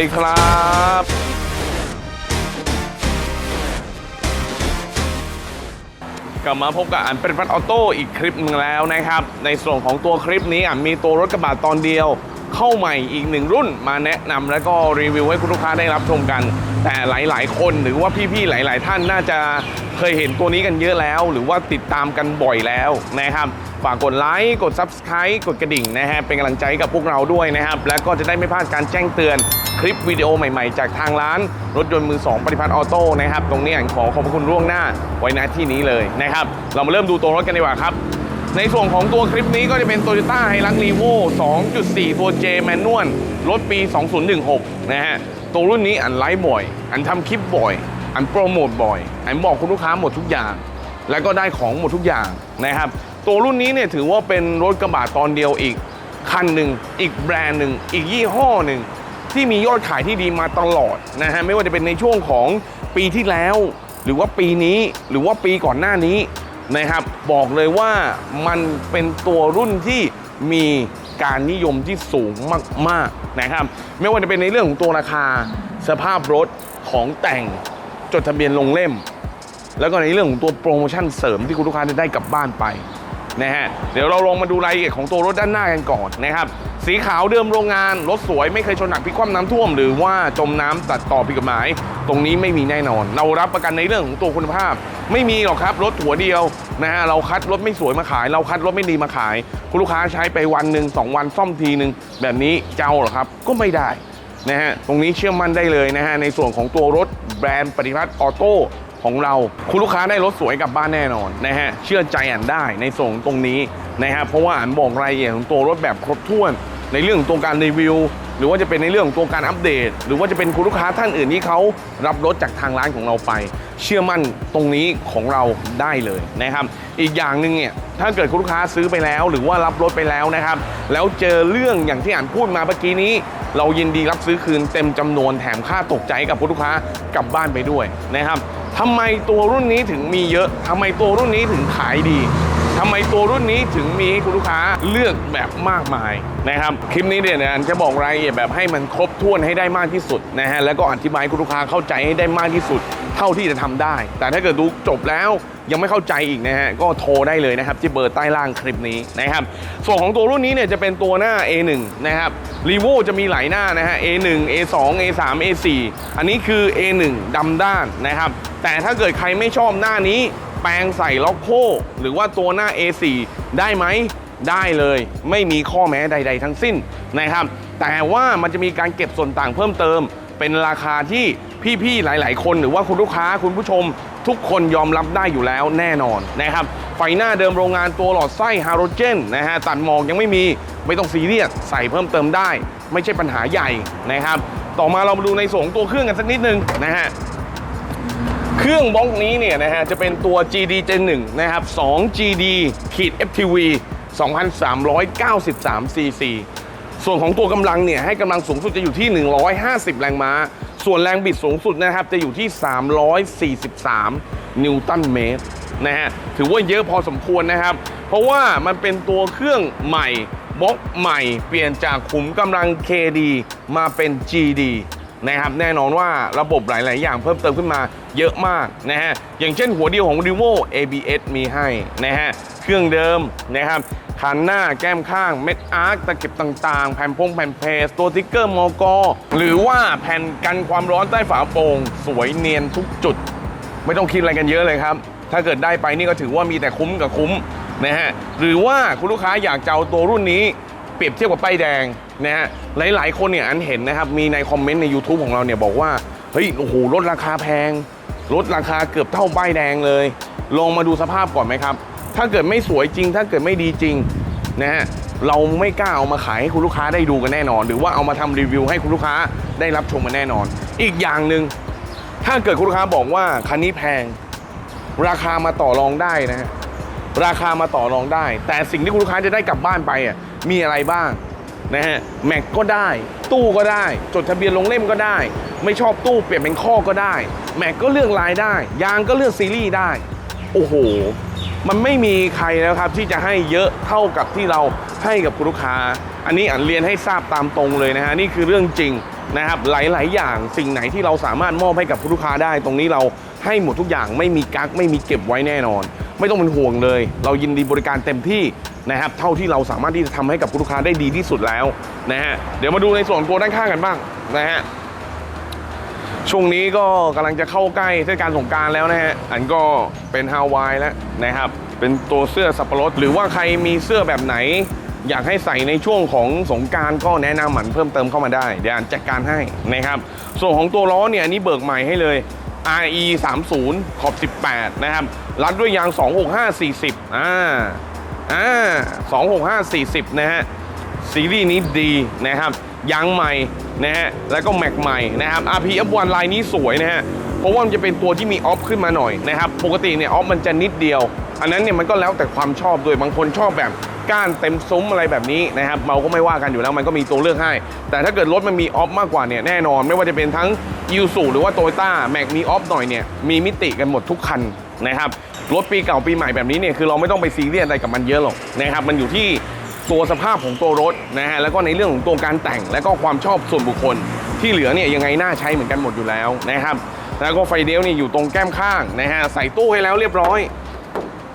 ดีครับกลับมาพบกับอันเป็นพัดออโต้อีกคลิปหนึงแล้วนะครับ ในส่วนของตัวคลิปนี้อะมีตัวรถกระบะตอนเดียว เข้าใหม่อีกหนึ่งรุ่นมาแนะนำแล้วก็รีวิวให้คุณลูกค้าได้รับชมกัน แต่หลาย ๆ คนหรือว่าพี่ ๆ หลาย ๆ ท่านน่าจะเคยเห็นตัวนี้กันเยอะแล้ว หรือว่าติดตามกันบ่อยแล้วนะครับฝากกดไลค์กด Subscribe กดกระดิ่งนะฮะเป็นกำลังใจกับพวกเราด้วยนะครับ แล้วก็จะได้ไม่พลาดการแจ้งเตือน คลิปวิดีโอใหม่ๆ จากทางร้าน รถยนต์มือ2ปฏิพัฒน์ออโต้นะครับ ตรงนี้ขอขอบคุณล่วงหน้าไว้ณที่นี้เลยนะครับ เรามาเริ่มดูตัวรถกันดีกว่าครับ ในส่วนของตัวคลิปนี้ก็จะเป็น Toyota h i l u x r e v o 2.4 ตัว J Manual รถปี 2016 นะฮะตัวรุ่นนี้อันไลฟ์บ่อย อันทำคลิปบ่อย อันโปรโมทบ่อย อันบอกคุณลูกค้าหมดทุกอย่าง แล้วก็ได้ของหมดทุกอย่างนะครับ ตัวรุ่นนี้เนี่ยถือว่าเป็นรถกระบะตอนเดียวอีกคันหนึ่งอีกแบรนด์หนึ่งอีกยี่ห้อหนึ่ง ที่มียอดขายที่ดีมาตลอดนะฮะไม่ว่าจะเป็นในช่วงของปีที่แล้ว หรือว่าปีนี้หรือว่าปีก่อนหน้านี้นะครับ บอกเลยว่ามันเป็นตัวรุ่นที่มีการนิยมที่สูงมากๆนะครับ ไม่ว่าจะเป็นในเรื่องของตัวราคาสภาพรถของแต่งจดทะเบียนลงเล่ม แล้วก็ในเรื่องของตัวโปรโมชั่นเสริมที่คุณลูกค้าจะได้กลับบ้านไปนะฮะเดี๋ยวเราลองมาดูรายละเอียดของตัวรถด้านหน้ากันก่อนนะครับ สีขาวเดิมโรงงาน รถสวยไม่เคยชนหนักพิกคว่ำน้ำท่วม หรือว่าจมน้ำตัดต่อผิดกฎหมาย ตรงนี้ไม่มีแน่นอน เรารับประกันในเรื่องของตัวคุณภาพ ไม่มีหรอกครับ รถหัวเดียวนะฮะเราคัดรถไม่สวยมาขาย เราคัดรถไม่ดีมาขาย คุณลูกค้าใช้ไปวันหนึ่งสองวันซ่อมทีหนึ่งแบบนี้เจ้าหรอครับก็ไม่ได้นะฮะตรงนี้เชื่อมั่นได้เลยนะฮะในส่วนของตัวรถแบรนด์ปฏิพัฒน์ออโต้ของเราคุณลูกค้าได้รถสวยกลับบ้านแน่นอนนะฮะเชื่อใจอ่านได้ในส่วนตรงนี้นะฮะเพราะว่าอ่านบอกรายละเอียดของตัวรถแบบครบถ้วน ในเรื่องตัวการรีวิว หรือว่าจะเป็นในเรื่องตัวการอัปเดต หรือว่าจะเป็นคุณลูกค้าท่านอื่นที่เขารับรถจากทางร้านของเราไป เชื่อมั่นตรงนี้ของเราได้เลยนะครับ อีกอย่างหนึ่งเนี่ยถ้าเกิดคุณลูกค้าซื้อไปแล้ว หรือว่ารับรถไปแล้วนะครับ แล้วเจอเรื่องอย่างที่อ่านพูดมาเมื่อกี้นี้ เรายินดีรับซื้อคืนเต็มจำนวนแถมค่าตกใจให้กับคุณลูกค้ากลับบ้านไปด้วยนะครับทำไมตัวรุ่นนี้ถึงมีเยอะทำไมตัวรุ่นนี้ถึงขายดี ทำไมตัวรุ่นนี้ถึงมีให้คุณลูกค้าเลือกแบบมากมายนะครับ คลิปนี้เนี่ยนะจะบอกรายละเอียดแบบให้มันครบถ้วนให้ได้มากที่สุดนะฮะแล้วก็อธิบายคุณลูกค้าเข้าใจให้ได้มากที่สุด เท่าที่จะทำได้ แต่ถ้าเกิดดูจบแล้วยังไม่เข้าใจอีกนะฮะก็โทรได้เลยนะครับที่เบอร์ใต้ล่างคลิปนี้นะครับส่วนของตัวรุ่นนี้เนี่ยจะเป็นตัวหน้า A1 นะครับรีโวจะมีหลายหน้านะฮะ A1 A2 A3 A4 อันนี้คือ A1 ดำด้านนะครับแต่ถ้าเกิดใครไม่ชอบหน้านี้ แปลงใส่ล็อกโคหรือว่าตัวหน้า A4 ได้ไหมได้เลยไม่มีข้อแม้ใด ๆ ทั้งสิ้นนะครับ แต่ว่ามันจะมีการเก็บส่วนต่างเพิ่มเติม เป็นราคาที่พี่ๆหลาย ๆ คน หรือว่าคุณลูกค้าคุณผู้ชม ทุกคนยอมรับได้อยู่แล้วแน่นอนนะครับ ไฟหน้าเดิมโรงงานตัวหลอดไส้ฮาโลเจนนะฮะตัดหมอกยังไม่มีไม่ต้องซีเรียสใส่เพิ่มเติมได้ ไม่ใช่ปัญหาใหญ่นะครับ ต่อมาเรามาดูในส่วนของตัวเครื่องกันสักนิดนึงนะฮะ เครื่องบล็อกนี้เนี่ยนะฮะจะเป็นตัว GD Gen 1นะครับ2 GD ขีด FTV 2,393 cc ส่วนของตัวกำลังเนี่ยให้กำลังสูงสุดจะอยู่ที่ 150 แรงม้า ส่วนแรงบิดสูงสุดนะครับจะอยู่ที่ 343 นิวตันเมตรนะฮะถือว่าเยอะพอสมควรนะครับ เพราะว่ามันเป็นตัวเครื่องใหม่บล็อกใหม่เปลี่ยนจากขุมกำลัง KD มาเป็น GD นะครับแน่นอนว่าระบบหลาย ๆ อย่างเพิ่มเติมขึ้นมาเยอะมากนะฮะอย่างเช่นหัวเดียวของ r e v o ABS มีให้นะฮะเครื่องเดิมนะครับคันหน้าแก้มข้างเม็ดอาร์คตะเก็บต่าง ๆ แผ่นพงแผ่นเพสตัวติ๊กเกอร์มอกอหรือว่าแผ่นกันความร้อนใต้ฝาโปร่งสวยเนียนทุกจุด ไม่ต้องคิดอะไรกันเยอะเลยครับ ถ้าเกิดได้ไปนี่ก็ถือว่ามีแต่คุ้มกับคุ้มนะฮะหรือว่าคุณลูกค้าอยากจะเอาตัวรุ่นนี้ เปรียบเทียบกับป้ายแดงนะฮะหลาย ๆ คนเนี่ยอันเห็นนะครับมีในคอมเมนต์ใน YouTube ของเราเนี่ยบอกว่าเฮ้ยโอ้โหลดราคาแพงลดราคาเกือบเท่าป้ายแดงเลย ลองมาดูสภาพก่อนไหมครับ ถ้าเกิดไม่สวยจริง ถ้าเกิดไม่ดีจริงนะฮะเราไม่กล้าเอามาขายให้คุณลูกค้าได้ดูกันแน่นอน หรือว่าเอามาทำรีวิวให้คุณลูกค้าได้รับชมกันแน่นอน อีกอย่างหนึ่งถ้าเกิดคุณลูกค้าบอกว่าคันนี้แพง ราคามาต่อรองได้นะฮะราคามาต่อรองได้ แต่สิ่งที่คุณลูกค้าจะได้กลับบ้านไปอะ มีอะไรบ้างนะฮะแม็กก็ได้ ตู้ก็ได้ จดทะเบียนลงเล่มก็ได้ ไม่ชอบตู้เปลี่ยนเป็นข้อก็ได้ แม็กก็เลือกลายได้ ยางก็เลือกซีรีส์ได้ โอ้โห มันไม่มีใครแล้วครับที่จะให้เยอะเท่ากับที่เราให้กับคุณลูกค้า อันนี้อันเรียนให้ทราบตามตรงเลยนะฮะนี่คือเรื่องจริงนะครับหลาย ๆ อย่างสิ่งไหนที่เราสามารถมอบให้กับผู้ลูกค้าได้ ตรงนี้เราให้หมดทุกอย่างไม่มีกักไม่มีเก็บไว้แน่นอน ไม่ต้องเป็นห่วงเลย เรายินดีบริการเต็มที่ นะครับเท่าที่เราสามารถที่จะทำให้กับลูกค้าได้ดีที่สุดแล้วนะฮะเดี๋ยวมาดูในส่วนตัวด้านข้างกันบ้างนะฮะช่วงนี้ก็กำลังจะเข้าใกล้เทศกาลสงการแล้วนะฮะอันก็เป็นฮาวายแล้วนะครับเป็นตัวเสื้อสับปะรดหรือว่าใครมีเสื้อแบบไหน อยากให้ใส่ในช่วงของสงการก็แนะนำหมันเพิ่มเติมเข้ามาได้เดี๋ยวอันจัดการให้นะครับส่วนของตัวล้อเนี่ยอันนี้เบิกใหม่ให้เลย RE 30ขอบ18นะครับรัดด้วยยาง 265 40อ่า อ่า265 40นะฮะซีรีส์นี้ดีนะครับยางใหม่นะฮะแล้วก็แม็กใหม่นะครับ RPF1 ลายนี้สวยนะฮะเพราะว่ามันจะเป็นตัวที่มีออฟขึ้นมาหน่อยนะครับปกติเนี่ยออฟมันจะนิดเดียว อันนั้นเนี่ยมันก็แล้วแต่ความชอบด้วยบางคนชอบแบบก้านเต็มซุ้มอะไรแบบนี้นะครับเราก็ไม่ว่ากันอยู่แล้วมันก็มีตัวเลือกให้ แต่ถ้าเกิดรถมันมีออฟมากกว่าเนี่ยแน่นอน ไม่ว่าจะเป็นทั้งยูสุหรือว่าโตโยต้าแม็กมีออฟหน่อยเนี่ยมีมิติกันหมดทุกคันนะครับ รถปีเก่าปีใหม่แบบนี้เนี่ยคือเราไม่ต้องไปซีเรียสอะไรกับมันเยอะหรอกนะครับมันอยู่ที่ตัวสภาพของตัวรถนะฮะแล้วก็ในเรื่องของตัวการแต่งและก็ความชอบส่วนบุคคล ที่เหลือเนี่ยยังไงน่าใช้เหมือนกันหมดอยู่แล้วนะครับแล้วก็ไฟเดลนี่อยู่ตรงแก้มข้างนะฮะใส่ตู้ให้แล้วเรียบร้อย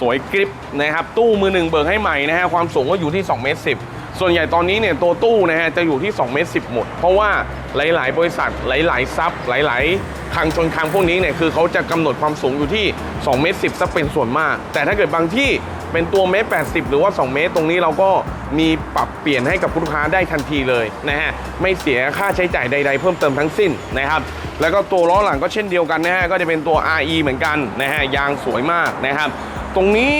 สวยกริปนะครับตู้มือหนึ่งเบิกให้ใหม่นะฮะความสูงก็อยู่ที่2เมตร10ส่วนใหญ่ตอนนี้เนี่ยตัวตู้นะฮะจะอยู่ที่2เมตร10หมด เพราะว่า หลาย ๆ บริษัทหลาย ๆ ซับหลาย ๆคังชนคังพวกนี้เนี่ยคือเขาจะกำหนดความสูงอยู่ที่2เมตร10ซะเป็นส่วนมาก แต่ถ้าเกิดบางที่เป็นตัวเมตร80 หรือว่า 2 เมตร ตรงนี้เราก็มีปรับเปลี่ยนให้กับลูกค้าได้ทันทีเลยนะฮะไม่เสียค่าใช้จ่ายใด ๆ เพิ่มเติมทั้งสิ้นนะครับแล้วก็ตัวล้อหลังก็เช่นเดียวกันนะฮะก็จะเป็นตัว RE เหมือนกันนะฮะยางสวยมากนะครับ ตรงนี้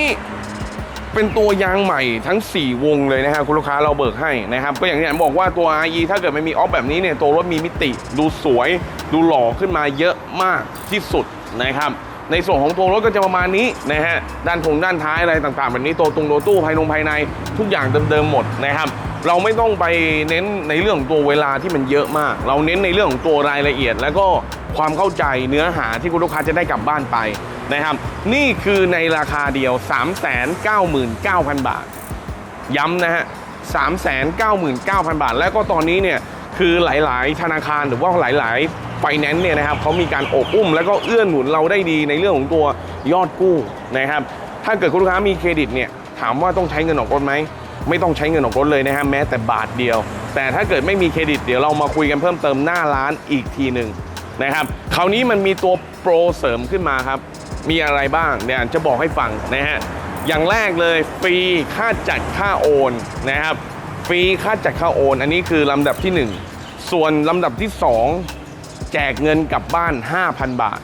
เป็นตัวยางใหม่ทั้ง 4 วงเลยนะฮะคุณลูกค้าเราเบิกให้นะครับก็อย่างที่ผมบอกว่าตัว RE ถ้าเกิดไม่มีออฟแบบนี้เนี่ยตัวรถมีมิติดูสวยดูหล่อขึ้นมาเยอะมากที่สุดนะครับในส่วนของตัวรถก็จะประมาณนี้นะฮะด้านทงด้านท้ายอะไรต่างๆ แบบนี้ตัวตรงตัวตู้ภายนงภายในทุกอย่างเดิมๆหมดนะครับเราไม่ต้องไปเน้นในเรื่องของตัวเวลาที่มันเยอะมาก เราเน้นในเรื่องของตัวรายละเอียด แล้วก็ความเข้าใจเนื้อหาที่คุณลูกค้าจะได้กลับบ้านไป นะครับ นี่คือในราคาเดียว 399,000 บาท ย้ำนะฮะ 399,000 บาท แล้วก็ตอนนี้เนี่ยคือหลาย ๆ ธนาคารหรือว่าหลาย ๆ ไฟแนนซ์เนี่ยนะครับเขามีการอบอุ้ม แล้วก็เอื้อหนุนเราได้ดีในเรื่องของตัวยอดกู้นะครับ ถ้าเกิดคุณลูกค้ามีเครดิตเนี่ยถามว่าต้องใช้เงินออกรถไหมไม่ต้องใช้เงินออกรถเลยนะฮะแม้แต่บาทเดียว แต่ถ้าเกิดไม่มีเครดิตเดี๋ยวเรามาคุยกันเพิ่มเติมหน้าร้านอีกทีหนึ่งนะครับคราวนี้มันมีตัวโปรเสริมขึ้นมาครับ มีอะไรบ้างเนี่ยจะบอกให้ฟังนะฮะอย่างแรกเลยฟรีค่าจัดค่าโอนนะครับฟรีค่าจัดค่าโอน อันนี้คือลำดับที่ 1 ส่วนลำดับที่ 2 แจกเงินกลับบ้าน 5,000 บาท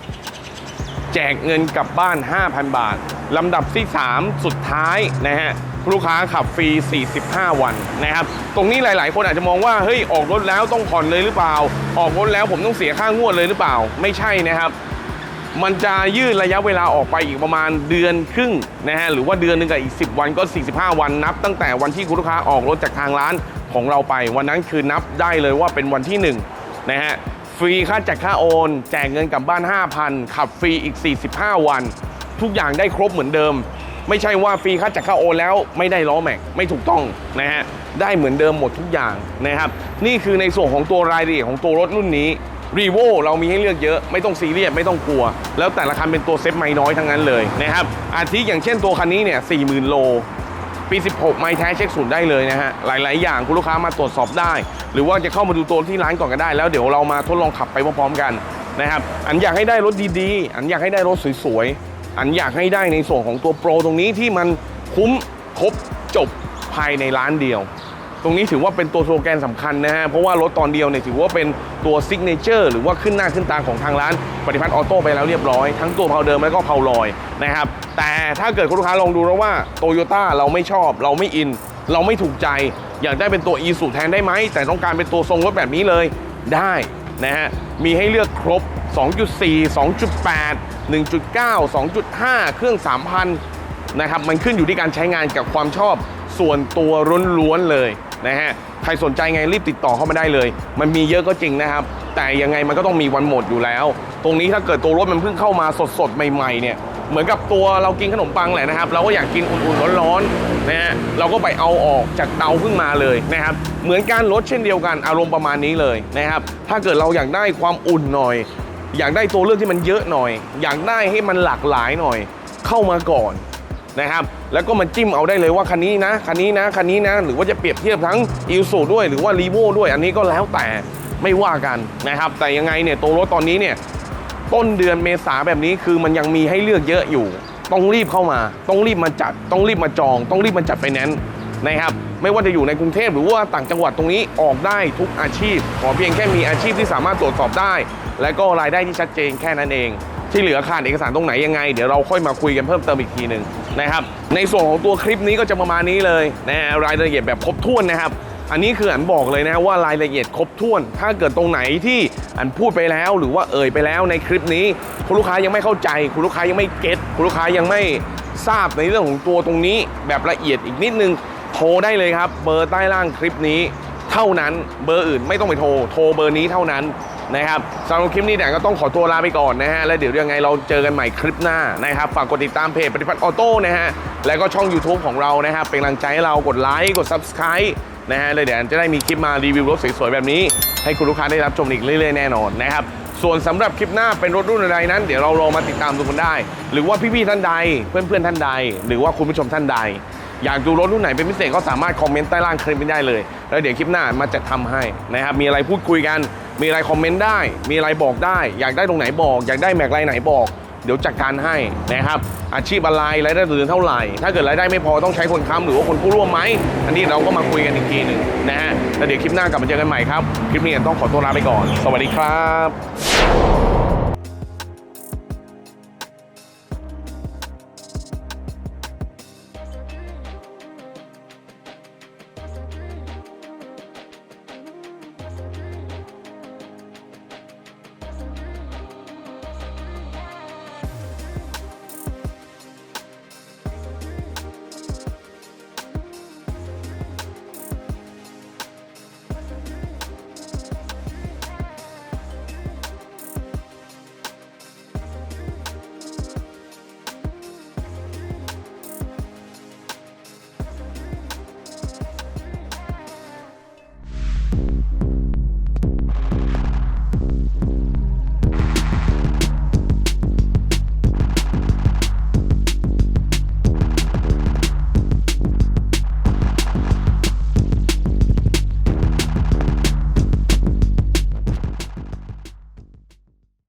แจกเงินกลับบ้าน 5,000 บาทลำดับที่ 3 สุดท้ายนะฮะลูกค้าขับฟรี 45 วันนะครับ ตรงนี้หลาย ๆ คนอาจจะมองว่า เฮ้ย ออกรถแล้วต้องผ่อนเลยหรือเปล่า ออกรถแล้วผมต้องเสียค่างวดเลยหรือเปล่า ไม่ใช่นะครับ มันจะยืดระยะเวลาออกไปอีกประมาณเดือนครึ่งนะฮะหรือว่าเดือนหนึงกับอีก 10 วันก็ 45 วันนับ ตั้งแต่วันที่คุณลูกค้าออกรถจากทางร้านของเราไป วันนั้นคือนับได้เลยว่าเป็นวันที่1นะฮะฟรีค่าจัดค่าโอน แจกเงินกลับบ้าน 5,000 ขับฟรีอีก 45 วัน ทุกอย่างได้ครบเหมือนเดิม ไม่ใช่ว่าฟรีค่าจัดค่าโอนแล้วไม่ได้ล้อแม็กไม่ถูกต้องนะฮะได้เหมือนเดิมหมดทุกอย่างนะครับนี่คือในส่วนของตัวรายละเอียดของตัวรถรุ่นนี้ รีโวเรามีให้เลือกเยอะไม่ต้องซีเรียสไม่ต้องกลัว แล้วแต่ละคันเป็นตัวเซ็ตไม่น้อยทั้งนั้นเลยนะครับอาทิอย่างเช่นตัวคันนี้เนี่ย40,000โลปี 16 ไม่แท้เช็คศูนย์ได้เลยนะฮะ หลาย ๆ อย่างคุณลูกค้ามาตรวจสอบได้ หรือว่าจะเข้ามาดูตัวที่ร้านก่อนก็ได้ แล้วเดี๋ยวเรามาทดลองขับไปพร้อม ๆ กันนะครับ อันอยากให้ได้รถดีๆ อันอยากให้ได้รถสวย ๆ อันอยากให้ได้ในส่วนของตัวโปรตรงนี้ที่มันคุ้มครบจบภายในร้านเดียว ตรงนี้ถือว่าเป็นตัวโลแกนสำคัญนะฮะ เพราะว่ารถตอนเดียวเนี่ยถือว่าเป็น ตัวซิกเนเจอร์หรือว่าขึ้นหน้าขึ้นตาของทางร้านปฏิพัฒน์ออโต้ไปแล้วเรียบร้อย ทั้งตัวเพาเดิมแล้วก็เพาลอยนะครับแต่ถ้าเกิดคุณลูกค้าลองดูแล้วว่าโตโยต้าเราไม่ชอบ เราไม่อิน เราไม่ถูกใจ อยากได้เป็นตัว e สูแทนได้ไหมแต่ต้องการเป็นตัวทรงรถแบบนี้เลยได้นะฮะมีให้เลือกครบ 2.4 2.8 1.9 2.5 เครื่อง 3,000นะครับมันขึ้นอยู่ที่การใช้งานกับความชอบ ส่วนตัวล้วนๆเลยนะฮะใครสนใจไงรีบติดต่อเข้ามาได้เลย มันมีเยอะก็จริงนะครับ แต่ยังไงมันก็ต้องมีวันหมดอยู่แล้ว ตรงนี้ถ้าเกิดตัวรถมันเพิ่งเข้ามาสดๆใหม่ๆเนี่ยเหมือนกับตัวเรากินขนมปังแหละนะครับ เราก็อยากกินอุ่นๆร้อนๆนะฮะเราก็ไปเอาออกจากเตาขึ้นมาเลยนะครับเหมือนการลดเช่นเดียวกันอารมณ์ประมาณนี้เลยนะครับ ถ้าเกิดเราอยากได้ความอุ่นหน่อย อยากได้ตัวเลือกที่มันเยอะหน่อย อยากได้ให้มันหลากหลายหน่อย เข้ามาก่อน นะครับ แล้วก็มาจิ้มเอาได้เลยว่าคันนี้นะ คันนี้นะ คันนี้นะ หรือว่าจะเปรียบเทียบทั้งอิลสูด้วยหรือว่ารีโวด้วย อันนี้ก็แล้วแต่ไม่ว่ากันนะครับ แต่ยังไงเนี่ยตัวรถตอนนี้เนี่ยต้นเดือนเมษาแบบนี้คือมันยังมีให้เลือกเยอะอยู่ ต้องรีบเข้ามา ต้องรีบมาจัด ต้องรีบมาจอง ต้องรีบมาจัดไฟแนนซ์นะครับ ไม่ว่าจะอยู่ในกรุงเทพหรือว่าต่างจังหวัดตรงนี้ออกได้ทุกอาชีพ ขอเพียงแค่มีอาชีพที่สามารถตรวจสอบได้ และก็รายได้ที่ชัดเจนแค่นั้นเอง ที่เหลือขาดเอกสารตรงไหนยังไง เดี๋ยวเราค่อยมาคุยกันเพิ่มเติมอีกทีหนึ่ง นะครับ ในส่วนของตัวคลิปนี้ก็จะประมาณนี้เลยนะรายละเอียดแบบครบถ้วนนะครับ อันนี้คืออันบอกเลยนะว่ารายละเอียดครบถ้วน ถ้าเกิดตรงไหนที่อันพูดไปแล้ว หรือว่าเอ่ยไปแล้วในคลิปนี้ คุณลูกค้ายังไม่เข้าใจ คุณลูกค้ายังไม่เก็ตคุณลูกค้ายังไม่ทราบในเรื่องของตัวตรงนี้แบบละเอียดอีกนิดนึงโทรได้เลยครับ เบอร์ใต้ล่างคลิปนี้ เท่านั้นเบอร์อื่นไม่ต้องไปโทร โทรเบอร์นี้เท่านั้น นะครับสำหรับคลิปนี้เนี่ยก็ต้องขอตัวลาไปก่อนนะฮะแล้วเดี๋ยวยังไงเราเจอกันใหม่คลิปหน้านะครับฝากกดติดตามเพจปฏิพัฒน์ออโต้นะฮะแล้วก็ช่อง YouTube ของเรานะครับเป็นกำลังใจให้เรากดไลค์กด Subscribe นะฮะเลยเดี๋ยวจะได้มีคลิปมารีวิวรถสวยๆแบบนี้ ให้คุณลูกค้าได้รับชมอีกเรื่อยๆแน่นอนนะครับส่วนสำหรับคลิปหน้าเป็นรถรุ่นอะไรนั้น เดี๋ยวเรารอมาติดตามดูกันได้ หรือว่าพี่ๆท่านใด เพื่อนๆท่านใด หรือว่าคุณผู้ชมท่านใด อยากดูรถรุ่นไหนเป็นพิเศษก็สามารถคอมเมนต์ใต้ล่างคลิปนี้ได้เลย แล้วเดี๋ยวคลิปหน้ามาจะทำให้นะครับมีอะไรพูดคุยกัน มีอะไรคอมเมนต์ได้ มีอะไรบอกได้ อยากได้ตรงไหนบอก อยากได้แม็กไรไหนบอก เดี๋ยวจัดการให้นะครับ อาชีพอะไรรายได้เดือนเท่าไหร่ ถ้าเกิดรายได้ไม่พอต้องใช้คนค้ำหรือว่าคนผู้ร่วมไหม อันนี้เราก็มาคุยกันอีกทีหนึ่งนะฮะแล้วเดี๋ยวคลิปหน้ากลับมาเจอกันใหม่ครับ คลิปนี้ต้องขอตัวลาไปก่อน สวัสดีครับ